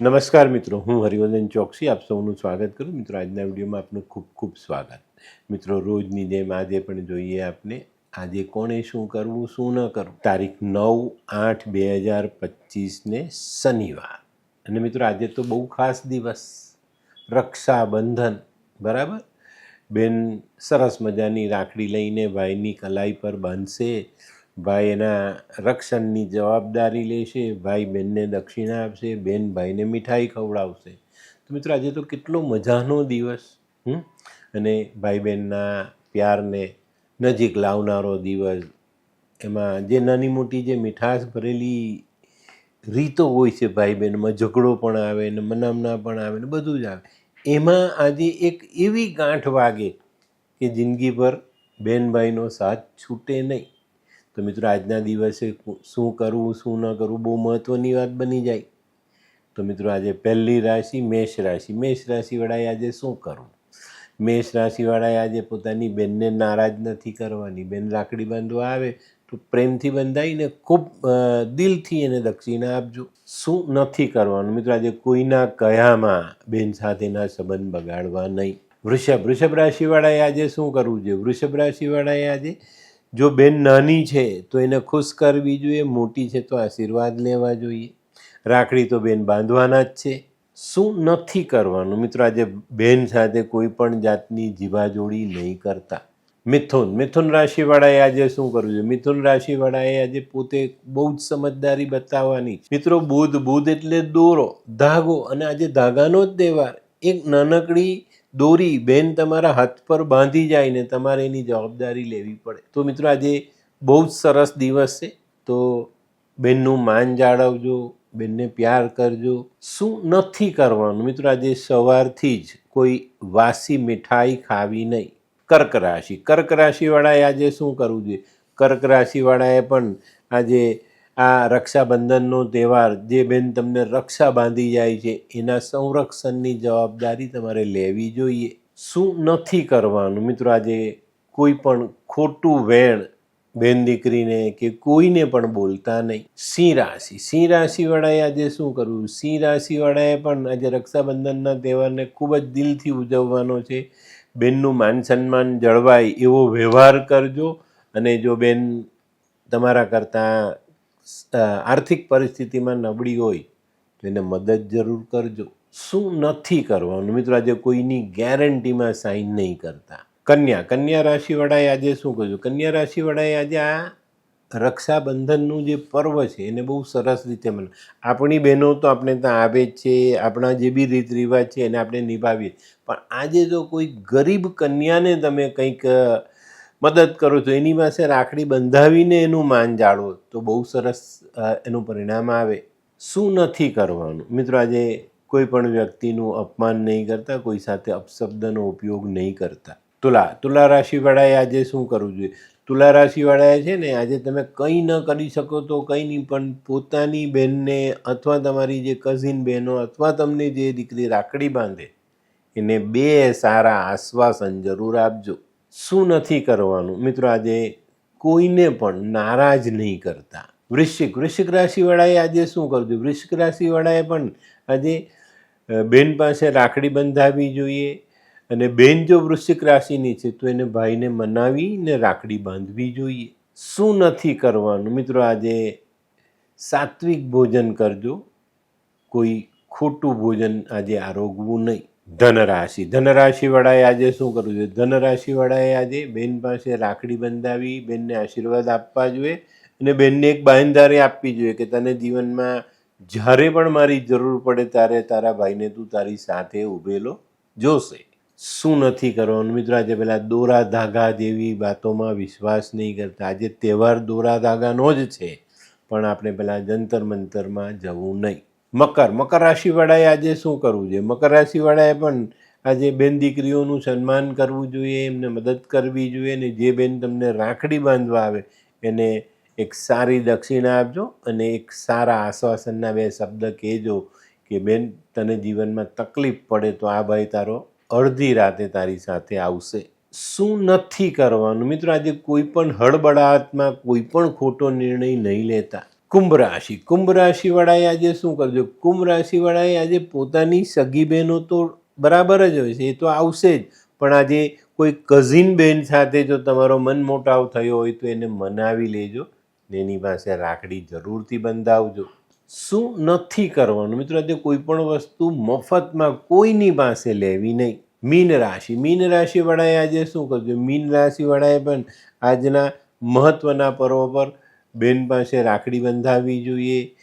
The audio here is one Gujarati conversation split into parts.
નમસ્કાર મિત્રો, હું હરિવર્ધન ચોકસી, આપ સૌનું સ્વાગત કરું. મિત્રો, આજના વિડીયોમાં આપનું ખૂબ ખૂબ સ્વાગત. મિત્રો, રોજની જેમ આજે પણ જોઈએ આપને આજે કોણે શું કરવું, શું ન કરવું? તારીખ નવ આઠ બે હજાર પચીસને શનિવાર. અને મિત્રો, આજે તો બહુ ખાસ દિવસ. રક્ષાબંધન, બરાબર? બેન, સરસ મજાની રાખડી લઈને ભાઈની કલાઈ પર બાંધશે. ભાઈ એના રક્ષણની જવાબદારી લેશે, ભાઈ બહેનને દક્ષિણા આપશે, બેન ભાઈને મીઠાઈ ખવડાવશે. તો મિત્રો, આજે તો કેટલો મજાનો દિવસ અને ભાઈ બહેનના પ્યારને નજીક લાવનારો દિવસ. એમાં જે નાની મોટી જે મીઠાશ ભરેલી રીતો હોય છે ભાઈ બહેનમાં ઝઘડો પણ આવે ને મનામના પણ આવે ને બધું જ આવે. એમાં આજે એક એવી ગાંઠ વાગે કે જિંદગી પર બેન ભાઈનો સાથ છૂટે નહીં. તો મિત્રો, આજના દિવસે શું કરવું, શું ન કરવું, બહુ મહત્ત્વની વાત બની જાય. તો મિત્રો, આજે પહેલી રાશિ મેષ રાશિ. મેષ રાશિવાળાએ આજે શું કરવું? મેષ રાશિવાળાએ આજે પોતાની બેનને નારાજ નથી કરવાની. બેન રાખડી બાંધવા આવે તો પ્રેમથી બંધાઈને ખૂબ દિલથી એને દક્ષિણા આપજો. શું નથી કરવાનું? મિત્રો, આજે કોઈના કયામાં બેન સાથેના સંબંધ બગાડવા નહીં. વૃષભ વૃષભ રાશિવાળાએ આજે શું કરવું જોઈએ? વૃષભ રાશિવાળાએ આજે જો બેન નાની છે, તો એને ખુશ કરવી જોઈએ, મોટી છે, તો આશીર્વાદ લેવા જોઈએ. રાખડી તો બેન બાંધવાના જ છે. શું નથી કરવાનું? મિત્રો, આજે બેન સાથે કોઈ પણ જાતની જીવાજોડી નહીં કરતા. મિથુન મિથુન રાશિવાળાએ આજે શું કરવું જોઈએ મિથુન રાશિવાળાએ આજે પોતે બહુ જ સમજદારી બતાવવાની મિત્રો, બુધ બુધ એટલે દોરો, ધાગો, અને આજે ધાગાનો જ તહેવાર. એક નાનકડી દોરી બેન તમારા હાથ પર બાંધી જાય ને તમારે એની જવાબદારી લેવી પડે. તો મિત્રો, આજે બહુ જ સરસ દિવસ છે. તો બેનનું માન જાળવજો, બેનને પ્યાર કરજો. શું નથી કરવાનું? મિત્રો, આજે સવારથી જ કોઈ વાસી મીઠાઈ ખાવી નહીં. કર્ક રાશિ. કર્ક રાશિવાળાએ આજે શું કરવું જોઈએ? કર્ક રાશિવાળાએ પણ આજે આ રક્ષાબંધનનો તહેવાર જે બેન તમને રક્ષા બાંધી જાય છે, એના સંરક્ષણની જવાબદારી તમારે લેવી જોઈએ. શું નથી કરવાનું? મિત્રો, આજે કોઈ પણ ખોટું વેણ બેન દીકરીને કે કોઈને પણ બોલતા નહીં. સિંહ રાશિ. સિંહ રાશિવાળાએ આજે શું કરવું સિંહ રાશિવાળાએ પણ આજે રક્ષાબંધનના તહેવારને ખૂબ જ દિલથી ઉજવવાનો છે. બેનનું માન સન્માન જળવાય એવો વ્યવહાર કરજો અને જો બેન તમારા કરતાં આર્થિક પરિસ્થિતિમાં નબળી હોય તો એને મદદ જરૂર કરજો. શું નથી કરવાનું? મિત્રો, આજે કોઈની ગેરંટીમાં સાઈન નહીં કરતા. કન્યા કન્યા રાશિવાળાએ આજે શું કરજો કન્યા રાશિવાળાએ આજે આ રક્ષાબંધનનું જે પર્વ છે એને બહુ સરસ રીતે મને, આપણી બહેનો તો આપણે ત્યાં આવે જ છે, આપણા જે બી રીત રિવાજ છે એને આપણે નિભાવીએ. પણ આજે જો કોઈ ગરીબ કન્યાને તમે કંઈક મદદ કરો છો. એની પાસે રાખડી બંધાવીને એનું માન જાળવો. તો બહુ સરસ એનું પરિણામ આવે. શું નથી કરવાનું? મિત્રો, આજે કોઈ પણ વ્યક્તિનું અપમાન નહીં કરતા, કોઈ સાથે અપશબ્દનો ઉપયોગ નહીં કરતા. તુલા તુલા રાશિવાળાએ આજે શું કરવું જોઈએ? તુલા રાશિવાળાએ છે ને, આજે તમે કંઈ ન કરી શકો તો કંઈ નહીં, પણ પોતાની બહેનને અથવા તમારી જે કઝિન બહેનો અથવા તમને જે દીકરી રાખડી બાંધે, એને બે સારા આશ્વાસન જરૂર આપજો. શું નથી કરવાનું? મિત્રો, આજે કોઈને પણ નારાજ નહીં કરતા. વૃશ્ચિક વૃશ્ચિક રાશિવાળાએ આજે શું કરવું જોઈએ વૃશ્ચિક રાશિવાળાએ પણ આજે બેન પાસે રાખડી બંધાવી જોઈએ અને બેન જો વૃશ્ચિક રાશિની છે, તો એને ભાઈને મનાવીને રાખડી બાંધવી જોઈએ. શું નથી કરવાનું? મિત્રો, આજે સાત્વિક ભોજન કરજો. કોઈ ખોટું ભોજન આજે આરોગવું નહીં. ધનરાશિ. ધનરાશિવાળાએ આજે શું કરવું જોઈએ? ધનરાશિવાળાએ આજે બેન પાસે રાખડી બંધાવી, બેનને આશીર્વાદ આપવા જોઈએ અને બેનને એક બાંયધારી આપવી જોઈએ કે તને જીવનમાં જ્યારે પણ મારી જરૂર પડે ત્યારે તારા ભાઈને તું તારી સાથે ઊભેલો જોશે. શું નથી કરવાનું? મિત્રો, આજે પેલા દોરા ધાગા જેવી વાતોમાં વિશ્વાસ નહીં કરતા. આજે તહેવાર દોરા ધાગાનો જ છે. પણ આપણે પેલા જંતર મંતરમાં જવું નહીં. મકર. મકર રાશિવાળાએ આજે શું કરવું જોઈએ? મકર રાશિવાળાએ પણ આજે બેન દીકરીઓનું સન્માન કરવું જોઈએ, એમને મદદ કરવી જોઈએ અને જે બેન તમને રાખડી બાંધવા આવે એને એક સારી દક્ષિણા આપજો અને એક સારા આશ્વાસનના બે શબ્દ કહેજો કે, બેન, તને જીવનમાં તકલીફ પડે તો આ ભાઈ તારો અડધી રાતે તારી સાથે આવશે. શું નથી કરવાનું? મિત્રો, આજે કોઈ પણ હળબડાટમાં કોઈ પણ ખોટો નિર્ણય નહીં લેતા. કુંભ રાશિ કુંભ રાશિવાળાએ આજે શું કરજો? કુંભ રાશિવાળાએ આજે પોતાની સગી બહેનો તો બરાબર જ હોય છે, એ તો આવશે જ. પણ આજે કોઈ કઝિન બહેન સાથે જો તમારો મન મોટાવ થયો હોય તો એને મનાવી લેજો ને એની પાસે રાખડી જરૂરથી બંધાવજો. શું નથી કરવાનું? મિત્રો, આજે કોઈ પણ વસ્તુ મફતમાં કોઈની પાસે લેવી નહીં. મીન રાશિ. મીન રાશિવાળાએ આજે શું કરજો? મીન રાશિવાળાએ પણ આજના મહત્ત્વના પર્વ પર બેન પાસે રાખડી બંધાવવી જોઈએ.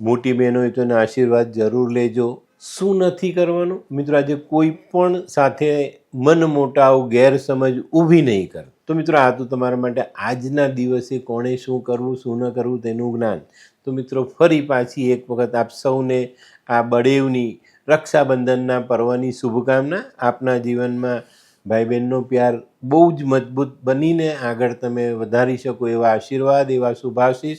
મોટી બહેન હોય તો આશીર્વાદ જરૂર લેજો. શું નથી કરવાનું? મિત્રો, આજે કોઈ પણ સાથે મન મોટાવ, ગેરસમજ ઊભી નહીં કર. તો મિત્રો, આ તો તમારા માટે આજના દિવસે કોણે શું કરવું, શું ન કરવું તેનું જ્ઞાન. તો મિત્રો, ફરી પાછી એક વખત આપ સૌને આ બળેવની રક્ષાબંધનના પર્વની શુભકામના આપના જીવનમાં ભાઈ બહેનનો પ્યાર બહુ જ મજબૂત બનીને આગળ તમે વધારી શકો એવા આશીર્વાદ, એવા શુભાશીષ.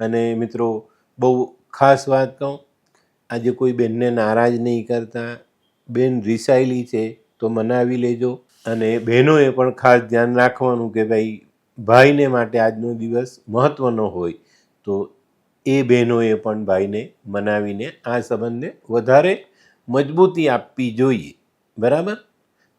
અને મિત્રો, બહુ ખાસ વાત કહું, આજે કોઈ બેનને નારાજ નહીં કરતા. બેન રિસાયેલી છે, તો મનાવી લેજો. અને બહેનોએ પણ ખાસ ધ્યાન રાખવાનું કે ભાઈ, ભાઈને માટે આજનો દિવસ મહત્ત્વનો હોય. તો એ બહેનોએ પણ ભાઈને મનાવીને આ સંબંધને વધારે મજબૂતી આપવી જોઈએ. બરાબર?